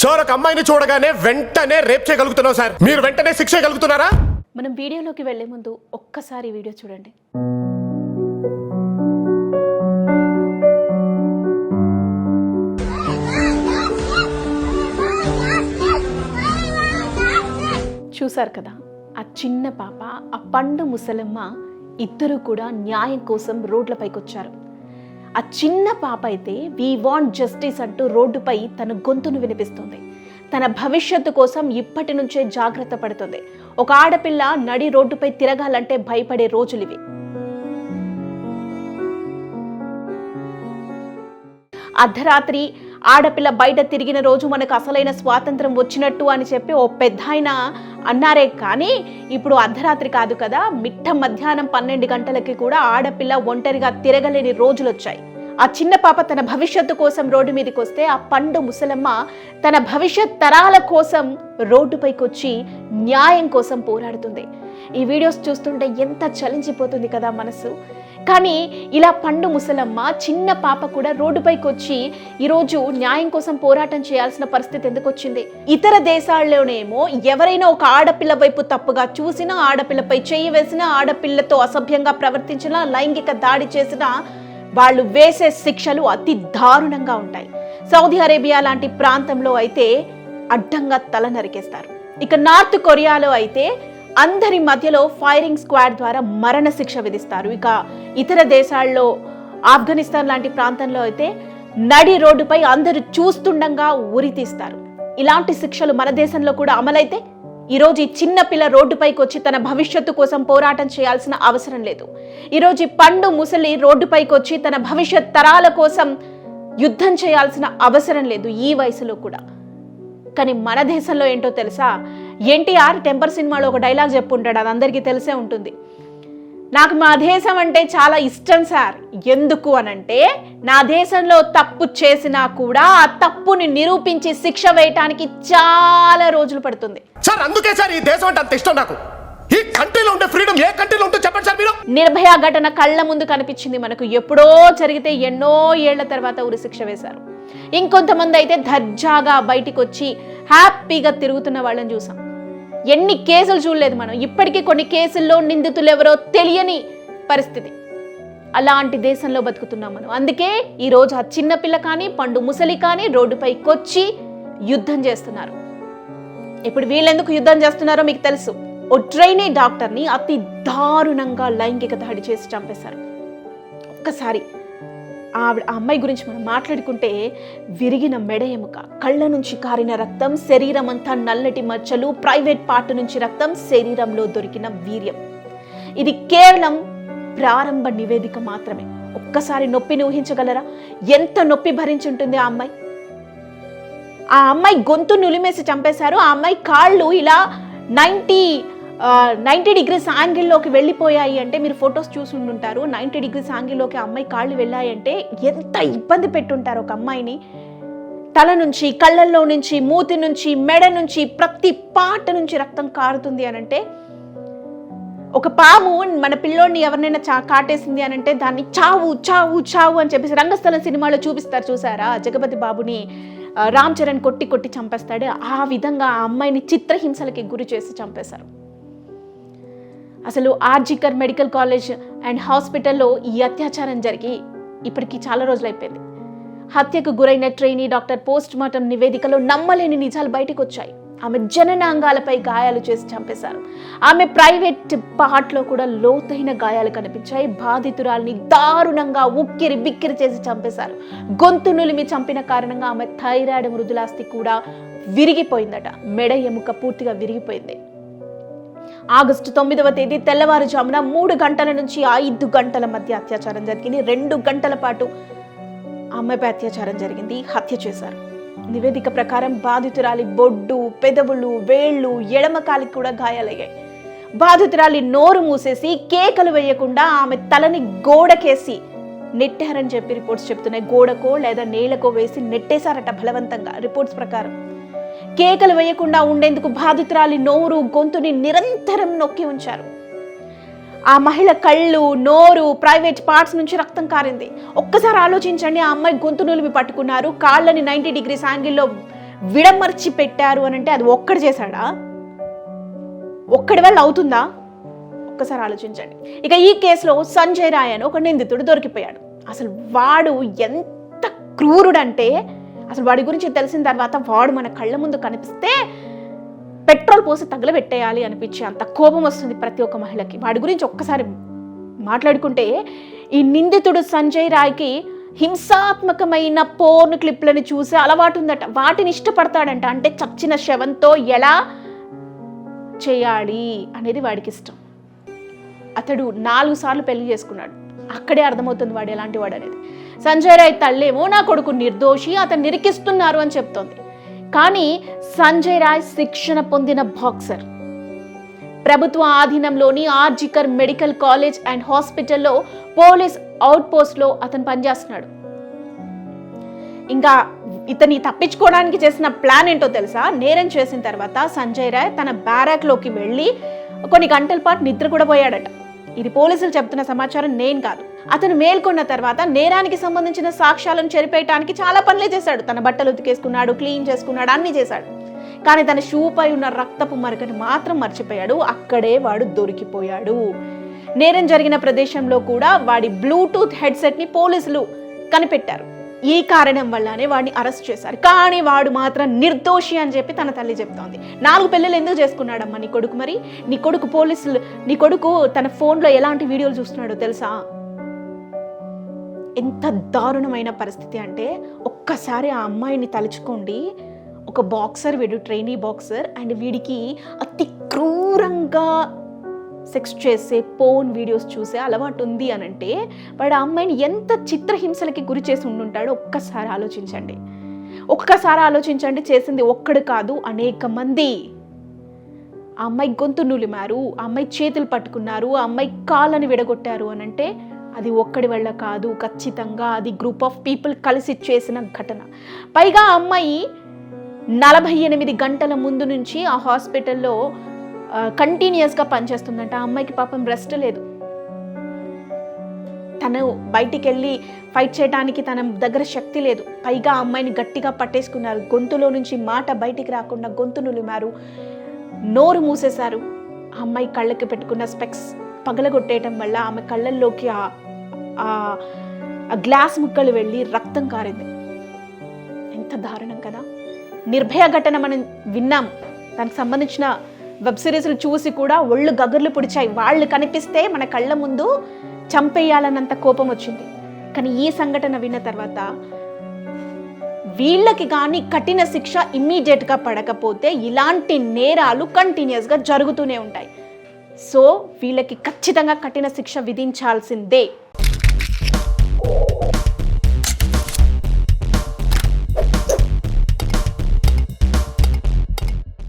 Sir ఒక అమ్మాయిని చూడగానే వెంటనే రేప్ చేయగలుగుతున్నావు సార్. మీరు వెంటనే శిక్ష చేయగలుగుతున్నారా? మనం వీడియోలోకి వెళ్ళే ముందు ఒక్కసారి వీడియో చూడండి. చూశారు కదా ఆ చిన్న పాప ఆ పండు ముసలమ్మ ఇద్దరు కూడా న్యాయం కోసం రోడ్లపైకి వచ్చారు ఆ చిన్న పాప అయితే వి వాంట్ జస్టిస్ అంటూ రోడ్డుపై తన గొంతును వినిపిస్తుంది. తన భవిష్యత్తు కోసం ఇప్పటి నుంచే జాగ్రత్త పడుతుంది. ఒక ఆడపిల్ల నడి రోడ్డుపై తిరగాలంటే భయపడే రోజులు ఇవి అర్ధరాత్రి ఆడపిల్ల బయట తిరిగిన రోజు మనకు అసలైన స్వాతంత్రం వచ్చినట్టు అని చెప్పి ఓ పెద్ద అన్నారే. కానీ ఇప్పుడు అర్ధరాత్రి కాదు కదా మిట్ట మధ్యాహ్నం పన్నెండు గంటలకి కూడా ఆడపిల్ల ఒంటరిగా తిరగలేని రోజులు వచ్చాయి ఆ చిన్న పాప తన భవిష్యత్తు కోసం రోడ్డు మీదకి వస్తే ఆ పండు ముసలమ్మ తన భవిష్యత్ తరాల కోసం రోడ్డుపైకి వచ్చి న్యాయం కోసం పోరాడుతుంది. ఈ వీడియోస్ చూస్తుంటే ఎంత చలించిపోతుంది కదా మనసు. కానీ ఇలా పండు ముసలమ్మ చిన్న పాప కూడా రోడ్డుపైకి వచ్చి ఈరోజు న్యాయం కోసం పోరాటం చేయాల్సిన పరిస్థితి ఎందుకు వచ్చింది? ఇతర దేశాల్లోనేమో ఎవరైనా ఒక ఆడపిల్ల వైపు తప్పుగా చూసినా ఆడపిల్లపై చేయి వేసినా ఆడపిల్లతో అసభ్యంగా ప్రవర్తించినా లైంగిక దాడి చేసినా వాళ్ళు వేసే శిక్షలు అతి దారుణంగా ఉంటాయి. సౌదీ అరేబియా లాంటి ప్రాంతంలో అయితే అడ్డంగా తల నరికేస్తారు. ఇక నార్త్ కొరియాలో అయితే అందరి మధ్యలో ఫైరింగ్ స్క్వాడ్ ద్వారా మరణ శిక్ష విధిస్తారు. ఇక ఇతర దేశాల్లో ఆఫ్ఘనిస్తాన్ లాంటి ప్రాంతంలో అయితే నడి రోడ్డుపై అందరూ చూస్తుండగా ఉరి తీస్తారు. ఇలాంటి శిక్షలు మన దేశంలో కూడా అమలైతే ఈరోజు ఈ చిన్న పిల్ల రోడ్డుపైకి వచ్చి తన భవిష్యత్తు కోసం పోరాటం చేయాల్సిన అవసరం లేదు. ఈరోజు పండు ముసలి రోడ్డుపైకి వచ్చి తన భవిష్యత్ తరాల కోసం యుద్ధం చేయాల్సిన అవసరం లేదు ఈ వయసులో కూడా. కానీ మన దేశంలో ఏంటో తెలుసా? ఎన్టీఆర్ టెంపర్ సినిమాలో ఒక డైలాగ్ చెప్పుంటాడు అది అందరికీ తెలిసే ఉంటుంది. నాకు మా దేశం అంటే చాలా ఇష్టం సార్. ఎందుకు అనంటే నా దేశంలో తప్పు చేసినా కూడా ఆ తప్పుని నిరూపించి శిక్ష వేయటానికి చాలా రోజులు పడుతుంది. సార్ అందుకే సార్ ఈ దేశం అంటే అంత ఇష్టం నాకు. ఈ కంట్రీలో ఉండే ఫ్రీడమ్ ఏ కంట్రీలో ఉంటుందో చెప్పండి సార్ మీరు. నిర్భయ ఘటన కళ్ళ ముందు కనిపించింది మనకు. ఎప్పుడో జరిగితే ఎన్నో ఏళ్ళ తర్వాత ఉరిశిక్ష వేశారు. ఇంకొంతమంది అయితే దర్జాగా బయటికి వచ్చి హ్యాపీగా తిరుగుతున్న వాళ్ళని చూసాం. ఎన్ని కేసులు చూడలేదు మనం. ఇప్పటికీ కొన్ని కేసుల్లో నిందితులు ఎవరో తెలియని పరిస్థితి. అలాంటి దేశంలో బతుకుతున్నాం మనం. అందుకే ఈరోజు ఆ చిన్నపిల్ల కానీ పండు ముసలి కానీ రోడ్డుపైకి వచ్చి యుద్ధం చేస్తున్నారు. ఇప్పుడు వీళ్ళెందుకు యుద్ధం చేస్తున్నారో మీకు తెలుసు. ఓ ట్రైనీ డాక్టర్ని అతి దారుణంగా లైంగిక దాడి చేసి చంపేశారు. ఒక్కసారి ఆవిడ ఆ అమ్మాయి గురించి మనం మాట్లాడుకుంటే విరిగిన మెడ ఎముక కళ్ళ నుంచి కారిన రక్తం శరీరం అంతా నల్లటి మచ్చలు ప్రైవేట్ పార్ట్ నుంచి రక్తం శరీరంలో దొరికిన వీర్యం. ఇది కేవలం ప్రారంభ నివేదిక మాత్రమే. ఒక్కసారి నొప్పిని ఊహించగలరా? ఎంత నొప్పి భరించుంటుంది ఆ అమ్మాయి? ఆ అమ్మాయి గొంతు నులిమేసి చంపేశారు. ఆ అమ్మాయి కాళ్ళు ఇలా నైంటీ నైంటీ డిగ్రీస్ యాంగిల్లోకి వెళ్ళిపోయాయి అంటే మీరు ఫొటోస్ చూసి ఉండుంటారు. నైంటీ డిగ్రీస్ యాంగిల్లోకి అమ్మాయి కాళ్ళు వెళ్ళాయంటే ఎంత ఇబ్బంది పెట్టుంటారు ఒక అమ్మాయిని. తల నుంచి కళ్ళల్లో నుంచి మూతి నుంచి మెడ నుంచి ప్రతి పాట నుంచి రక్తం కారుతుంది అనంటే ఒక పాము మన పిల్లోడిని ఎవరినైనా చా కాటేసింది అని అంటే దాన్ని చావు చావు చావు అని చెప్పేసి రంగస్థలం సినిమాలో చూపిస్తారు చూసారా? జగపతి బాబుని రామ్ చరణ్ కొట్టి కొట్టి చంపేస్తాడు. ఆ విధంగా ఆ అమ్మాయిని చిత్రహింసలకి గురి చేసి చంపేశారు. అసలు ఆర్జికర్ మెడికల్ కాలేజ్ అండ్ హాస్పిటల్లో ఈ అత్యాచారం జరిగి ఇప్పటికి చాలా రోజులు అయిపోయింది హత్యకు గురైన ట్రైనీ డాక్టర్ పోస్ట్ మార్టం నివేదికలో నమ్మలేని నిజాలు బయటకు వచ్చాయి ఆమె జననాంగాలపై గాయాలు చేసి చంపేశారు. ఆమె ప్రైవేట్ పార్ట్లో కూడా లోతైన గాయాలు కనిపించాయి. బాధితురాల్ని దారుణంగా ఉక్కిరి బిక్కిరి చేసి చంపేశారు. గొంతు నులిమి చంపిన కారణంగా ఆమె థైరాయిడ్ మృదులాస్తి కూడా విరిగిపోయిందట. మెడ ఎముక పూర్తిగా విరిగిపోయింది. ఆగస్టు తొమ్మిదవ తేదీ తెల్లవారుజామున మూడు గంటల నుంచి ఐదు గంటల మధ్య అత్యాచారం జరిగింది. రెండు గంటల పాటు అమ్మాయిపై అత్యాచారం జరిగింది. హత్య చేశారు. నివేదిక ప్రకారం బాధితురాలి బొడ్డు పెదవులు వేళ్ళు ఎడమకాలికి కూడా గాయాలయ్యాయి. బాధితురాలి నోరు మూసేసి కేకలు వేయకుండా ఆమె తలని గోడకేసి నెట్టారని చెప్పి రిపోర్ట్స్ చెప్తున్నాయి. గోడకో లేదా నేలకో వేసి నెట్టేశారట బలవంతంగా. రిపోర్ట్స్ ప్రకారం కేకలు వేయకుండా ఉండేందుకు బాధితురాలి నోరు గొంతుని నిరంతరం నొక్కి ఉంచారు. ఆ మహిళ కళ్ళు నోరు ప్రైవేట్ పార్ట్స్ నుంచి రక్తం కారింది. ఒక్కసారి ఆలోచించండి ఆ అమ్మాయి గొంతు నులిమి పట్టుకున్నారు కాళ్ళని నైంటీ డిగ్రీస్ యాంగిల్లో విడమర్చి పెట్టారు అని అంటే అది ఒక్కడు చేశాడా? ఒక్కడి వల్ల అవుతుందా? ఒక్కసారి ఆలోచించండి. ఇక ఈ కేసులో సంజయ్ రాయ్ అని ఒక నిందితుడు దొరికిపోయాడు. అసలు వాడు ఎంత క్రూరుడంటే అసలు వాడి గురించి తెలిసిన తర్వాత వాడు మన కళ్ళ ముందు కనిపిస్తే పెట్రోల్ పోసి తగలబెట్టేయాలి అనిపించే అంత కోపం వస్తుంది ప్రతి ఒక్క మహిళకి. వాడి గురించి ఒక్కసారి మాట్లాడుకుంటే ఈ నిందితుడు సంజయ్ రాయ్కి హింసాత్మకమైన పోర్న్ క్లిప్లను చూసే అలవాటు ఉందట. వాటిని ఇష్టపడతాడంట. అంటే చచ్చిన శవంతో ఎలా చేయాలి అనేది వాడికి ఇష్టం. అతడు నాలుగు సార్లు పెళ్ళి చేసుకున్నాడు. అక్కడే అర్థమవుతుంది వాడు ఎలాంటి వాడు అనేది. సంజయ్ రాయ్ తల్లేమో నా కొడుకు నిర్దోషి అతను నిరికిస్తున్నారు అని చెప్తోంది. కానీ సంజయ్ రాయ్ శిక్షణ పొందిన బాక్సర్. ప్రభుత్వ ఆధీనంలోని ఆర్జికర్ మెడికల్ కాలేజ్ అండ్ హాస్పిటల్లో పోలీస్ అవుట్ పోస్ట్లో అతను పనిచేస్తున్నాడు. ఇంకా ఇతని తప్పించుకోవడానికి చేసిన ప్లాన్ ఏంటో తెలుసా? నేరం చేసిన తర్వాత సంజయ్ రాయ్ తన బ్యారాక్లోకి వెళ్ళి కొన్ని గంటల పాటు నిద్ర కూడా పోయాడట. ఇది పోలీసులు చెబుతున్న సమాచారం నేను కాదు. అతను మేల్కొన్న తర్వాత నేరానికి సంబంధించిన సాక్ష్యాలను చెరిపేయటానికి చాలా పనులే చేశాడు. తన బట్టలు ఉతికేసుకున్నాడు క్లీన్ చేసుకున్నాడు అన్నీ చేశాడు. కానీ తన షూ పై ఉన్న రక్తపు మరకని మాత్రం మర్చిపోయాడు. అక్కడే వాడు దొరికిపోయాడు. నేరం జరిగిన ప్రదేశంలో కూడా వాడి బ్లూటూత్ హెడ్సెట్ని పోలీసులు కనిపెట్టారు. ఈ కారణం వల్లనే వాడిని అరెస్ట్ చేశారు. కానీ వాడు మాత్రం నిర్దోషి అని చెప్పి తన తల్లి చెప్తోంది. నాలుగు పిల్లలు ఎందుకు చేసుకున్నాడమ్మా నీ కొడుకు మరి? నీ కొడుకు పోలీసులు నీ కొడుకు తన ఫోన్లో ఎలాంటి వీడియోలు చూస్తున్నాడో తెలుసా? ఎంత దారుణమైన పరిస్థితి అంటే ఒక్కసారి ఆ అమ్మాయిని తలుచుకోండి. ఒక బాక్సర్ వీడు ట్రైనీ బాక్సర్ అండ్ వీడికి అతి క్రూరంగా సెక్స్ చేసే పోన్ వీడియోస్ చూసే అలవాటు ఉంది అని అంటే వాడు ఆ అమ్మాయిని ఎంత చిత్రహింసలకి గురి చేసి ఉండుంటాడో ఒక్కసారి ఆలోచించండి. ఒక్కసారి ఆలోచించండి చేసింది ఒక్కడు కాదు అనేక మంది. ఆ అమ్మాయి గొంతు నులిమారు ఆ అమ్మాయి చేతులు పట్టుకున్నారు ఆ అమ్మాయి కాళ్ళని విడగొట్టారు అని అంటే అది ఒక్కడి వల్ల కాదు ఖచ్చితంగా అది గ్రూప్ ఆఫ్ పీపుల్ కలిసి చేసిన ఘటన. పైగా ఆ అమ్మాయి నలభై ఎనిమిది గంటల ముందు నుంచి ఆ హాస్పిటల్లో కంటిన్యూస్గా పనిచేస్తుందంట. ఆ అమ్మాయికి పాపం రెస్ట్ లేదు. తను బయటికి వెళ్ళి ఫైట్ చేయడానికి తన దగ్గర శక్తి లేదు. పైగా ఆ అమ్మాయిని గట్టిగా పట్టేసుకున్నారు. గొంతులో నుంచి మాట బయటికి రాకుండా గొంతు నులిమారు నోరు మూసేశారు. ఆ అమ్మాయి కళ్ళకి పెట్టుకున్న స్పెక్స్ పగలగొట్టేయటం వల్ల ఆమె కళ్ళల్లోకి ఆ- ఆ గ్లాస్ ముక్కలు వెళ్ళి రక్తం కారింది. ఎంత దారుణం కదా. నిర్భయ ఘటన మనం విన్నాం. దానికి సంబంధించిన వెబ్ సిరీస్లు చూసి కూడా ఒళ్ళు గగుర్లు పుడిచాయి. వాళ్ళు కనిపిస్తే మన కళ్ళ ముందు చంపేయాలన్నంత కోపం వచ్చింది. కానీ ఈ సంఘటన విన్న తర్వాత వీళ్ళకి కానీ కఠిన శిక్ష ఇమ్మీడియట్గా పడకపోతే ఇలాంటి నేరాలు కంటిన్యూస్గా జరుగుతూనే ఉంటాయి. సో వీళ్ళకి ఖచ్చితంగా కఠిన శిక్ష విధించాల్సిందే.